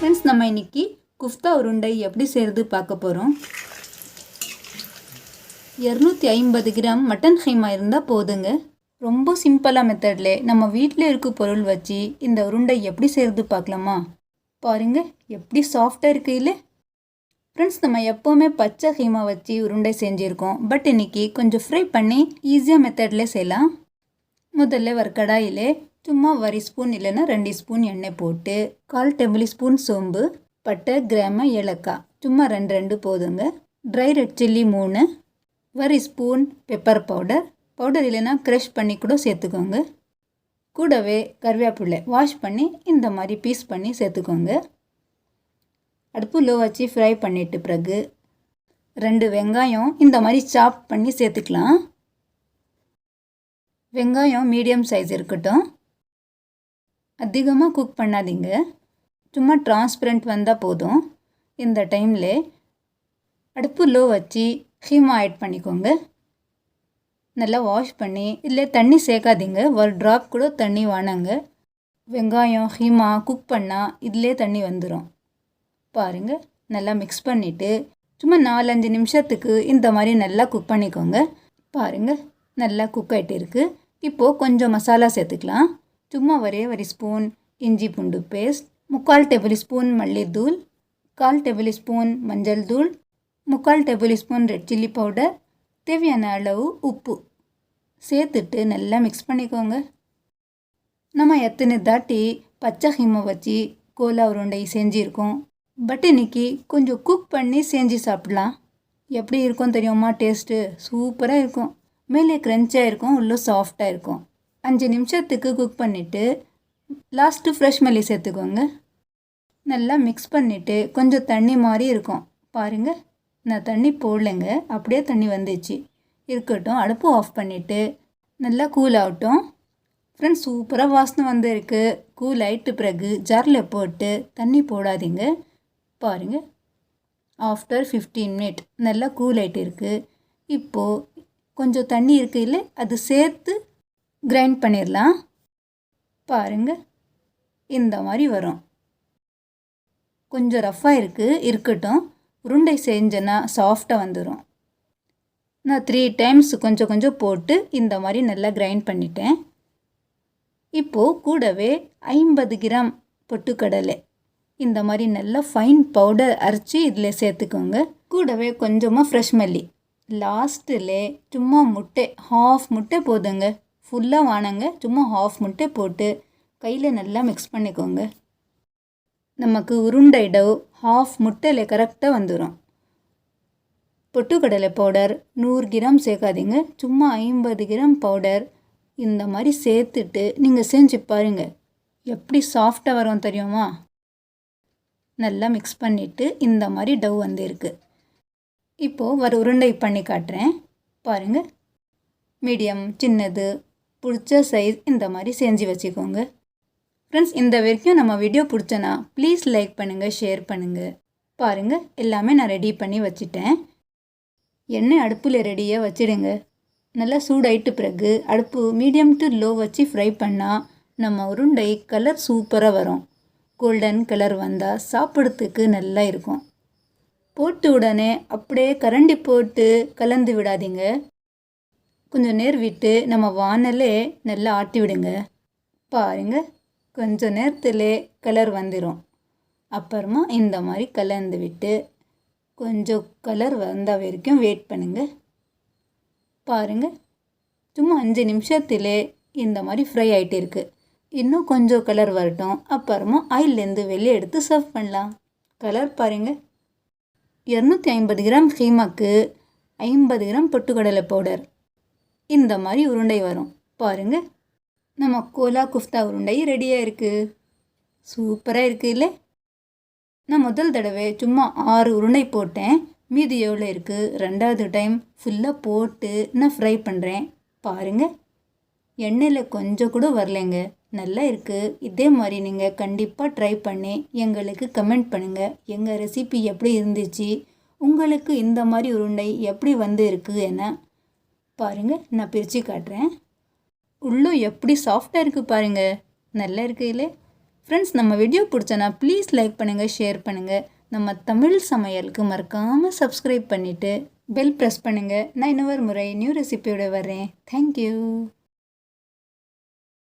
Friends நம்ம இன்றைக்கி குஃப்தா உருண்டை எப்படி செய்கிறது பார்க்க போகிறோம் இரநூத்தி ஐம்பது கிராம் மட்டன் ஹைமா இருந்தால் போதுங்க. ரொம்ப சிம்பிளாக மெத்தடில் நம்ம வீட்டில் இருக்க பொருள் வச்சு இந்த உருண்டை எப்படி செய்கிறது பார்க்கலாமா? பாருங்கள் எப்படி சாஃப்டாக இருக்கு இல்லை? ஃப்ரெண்ட்ஸ் நம்ம எப்போவுமே பச்சை ஹீமா வச்சு உருண்டை செஞ்சுருக்கோம். பட் இன்னைக்கு கொஞ்சம் ஃப்ரை பண்ணி ஈஸியாக மெத்தடில் செய்யலாம். முதல்ல ஒரு கடாயிலே சும்மா வரி ஸ்பூன் இல்லைன்னா ரெண்டு ஸ்பூன் எண்ணெய் போட்டு கால் டேபிள் ஸ்பூன் சோம்பு பட்டை கிராம ஏலக்காய். சும்மா ரெண்டு ரெண்டு போதுங்க. ட்ரை ரெட் சில்லி மூணு. வரி ஸ்பூன் பெப்பர் பவுடர் பவுடர் இல்லைன்னா க்ரஷ் பண்ணி கூட சேர்த்துக்கோங்க. கூடவே கருவேப்பிள்ளை வாஷ் பண்ணி இந்த மாதிரி பீஸ் பண்ணி சேர்த்துக்கோங்க. அடுப்பு லோ வச்சு ஃப்ரை பண்ணிட்டு பிறகு ரெண்டு வெங்காயம் இந்த மாதிரி சாப் பண்ணி சேர்த்துக்கலாம். வெங்காயம் மீடியம் சைஸ் இருக்கட்டும். அதிகமாக குக் பண்ணாதீங்க. சும்மா டிரான்ஸ்பரண்ட் வந்தால் போதும். இந்த டைமில் அடுப்பு லோ வச்சு ஹீமா ஆட் பண்ணிக்கோங்க. நல்லா வாஷ் பண்ணி இல்லை தண்ணி சேர்க்காதீங்க. ஒரு ட்ராப் கூட தண்ணி வானாங்க வெங்காயம் ஹீமா குக் பண்ணால் இதிலே தண்ணி வந்துடும் பாருங்கள் நல்லா மிக்ஸ் பண்ணிவிட்டு சும்மா நாலஞ்சு நிமிஷத்துக்கு இந்த மாதிரி நல்லா குக் பண்ணிக்கோங்க. பாருங்கள் நல்லா குக் ஆகிட்டு இருக்குது இப்போது கொஞ்சம் மசாலா சேர்த்துக்கலாம். சும்மா ஒரே ஒரு ஸ்பூன் இஞ்சி பூண்டு பேஸ்ட் முக்கால் டேபிள் ஸ்பூன் மல்லித்தூள் கால் டேபிள் ஸ்பூன் மஞ்சள் தூள் முக்கால் table spoon red chilli powder தேவையான அளவு உப்பு. சேர்த்துட்டு நல்லா மிக்ஸ் பண்ணிக்கோங்க. நம்ம எத்தனை தாட்டி பச்சை ஹிம வச்சு கோலா உருண்டை செஞ்சுருக்கோம். பட் இன்னைக்கு கொஞ்சம் குக் பண்ணி செஞ்சு சாப்பிடலாம். எப்படி இருக்கும் தெரியுமா? டேஸ்ட்டு சூப்பராக இருக்கும். மேலே க்ரன்ச்சாக இருக்கும் உள்ளே சாஃப்டாக இருக்கும். அஞ்சு நிமிஷத்துக்கு குக் பண்ணிவிட்டு லாஸ்ட்டு ஃப்ரெஷ் மல்லி சேர்த்துக்கோங்க. நல்லா மிக்ஸ் பண்ணிவிட்டு கொஞ்சம் தண்ணி மாதிரி இருக்கும். பாருங்கள் நான் தண்ணி போடலைங்க அப்படியே தண்ணி வந்துச்சு. இருக்கட்டும் அடுப்பு ஆஃப் பண்ணிவிட்டு நல்லா கூல் ஆகட்டும். ஃப்ரெண்ட்ஸ் சூப்பராக வாசனை வந்திருக்கு. கூல் ஆகிட்டு பிறகு ஜாரில் போட்டு தண்ணி போடாதீங்க. பாருங்கள் ஆஃப்டர் ஃபிஃப்டீன் மினிட் நல்லா கூல் ஆகிட்டு இருக்குது இப்போது கொஞ்சம் தண்ணி இருக்கு இல்லை அது சேர்த்து கிரைண்ட் பண்ணிடலாம் பாருங்கள் இந்த மாதிரி வரும். கொஞ்சம் ரஃப்பாக இருக்குது இருக்கட்டும். உருண்டை செஞ்சேன்னா சாஃப்டாக வந்துடும் நான் த்ரீ டைம்ஸ் கொஞ்சம் கொஞ்சம் போட்டு இந்த மாதிரி நல்லா கிரைண்ட் பண்ணிட்டேன். இப்போது கூடவே ஐம்பது கிராம் பொட்டுக்கடலை. இந்த மாதிரி நல்லா ஃபைன் பவுடர் அரைச்சி இதில் சேர்த்துக்கோங்க. கூடவே கொஞ்சமாக ஃப்ரெஷ் மல்லி. லாஸ்ட்டில் சும்மா முட்டை ஹாஃப் முட்டை போதுங்க. ஃபுல்லாக வானங்க சும்மா ஹாஃப் முட்டை போட்டு கையில் நல்லா மிக்ஸ் பண்ணிக்கோங்க. நமக்கு உருண்டை டவ் ஹாஃப் முட்டையில் கரெக்டாக வந்துடும் பொட்டுக்கடலை பவுடர் நூறு கிராம் சேர்க்காதீங்க. சும்மா ஐம்பது கிராம் பவுடர் இந்த மாதிரி சேர்த்துட்டு நீங்கள் செஞ்சு பாருங்கள் எப்படி சாஃப்டாக வரும் தெரியுமா? நல்லா மிக்ஸ் பண்ணிவிட்டு இந்த மாதிரி டவ் வந்திருக்கு இப்போது ஒரு உருண்டை பண்ணி காட்டுறேன். பாருங்கள் மீடியம் சின்னது பிடிச்ச சைஸ் இந்த மாதிரி செஞ்சு வச்சுக்கோங்க. ஃப்ரெண்ட்ஸ் இந்த வரைக்கும் நம்ம வீடியோ பிடிச்சனா ப்ளீஸ் லைக் பண்ணுங்கள் ஷேர் பண்ணுங்கள் பாருங்கள் எல்லாமே நான் ரெடி பண்ணி வச்சுட்டேன். எண்ணெய் அடுப்பில் ரெடியாக வச்சிடுங்க. நல்லா சூடாயிட்டு பிறகு அடுப்பு மீடியம் டு லோ வச்சு ஃப்ரை பண்ணால் நம்ம உருண்டை கலர் சூப்பராக வரும். கோல்டன் கலர் வந்தால் சாப்பிட்றதுக்கு நல்லா இருக்கும். போட்டு உடனே அப்படியே கரண்டி போட்டு கலந்து விடாதீங்க. கொஞ்சம் நேரம் விட்டு நம்ம வானலே நல்லா ஆட்டி விடுங்க. பாருங்க கொஞ்சம் நேரத்தில் கலர் வந்துடும் அப்புறமா இந்த மாதிரி கலந்து விட்டு கொஞ்சம் கலர் வந்த வரைக்கும் வெயிட் பண்ணுங்க. பாருங்க சும்மா அஞ்சு நிமிஷத்தில் இந்த மாதிரி ஃப்ரை ஆகிட்டு இருக்குது இன்னும் கொஞ்சம் கலர் வரட்டும். அப்புறமா ஆயிலேருந்து வெளியே எடுத்து சர்வ் பண்ணலாம். கலர் பாருங்க இரநூத்தி ஐம்பது கிராம் ஹீமாக்கு ஐம்பது கிராம் பொட்டுக்கடலை பவுடர் இந்த மாதிரி உருண்டை வரும். பாருங்க. நம்ம கோலா குஃப்தா உருண்டை ரெடியாக இருக்குது சூப்பராக இருக்குது இல்லை? நான் முதல் தடவை சும்மா ஆறு உருண்டை போட்டேன். மீதி எவ்வளோ இருக்குது ரெண்டாவது டைம் ஃபுல்லாக போட்டு நான் ஃப்ரை பண்ணுறேன் பாருங்கள் எண்ணெயில் கொஞ்சம் கூட வரலைங்க. நல்லா இருக்குது இதே மாதிரி நீங்கள் கண்டிப்பாக ட்ரை பண்ணி எங்களுக்கு கமெண்ட் பண்ணுங்கள் எங்கள் ரெசிபி எப்படி இருந்துச்சு? உங்களுக்கு இந்த மாதிரி உருண்டை எப்படி வந்து இருக்குது என பாருங்கள் நான் பிரித்து காட்டுறேன். உள்ளும் எப்படி சாஃப்டாக இருக்குது பாருங்கள் நல்லா இருக்குல்ல ஃப்ரெண்ட்ஸ் நம்ம வீடியோ பிடிச்சனா ப்ளீஸ் லைக் பண்ணுங்கள் ஷேர் பண்ணுங்கள் நம்ம தமிழ் சமையலுக்கு மறக்காமல் சப்ஸ்கிரைப் பண்ணிவிட்டு பெல் ப்ரெஸ் பண்ணுங்கள் நான் இன்னொரு முறை நியூ ரெசிபியோடு வரேன் தேங்க்யூ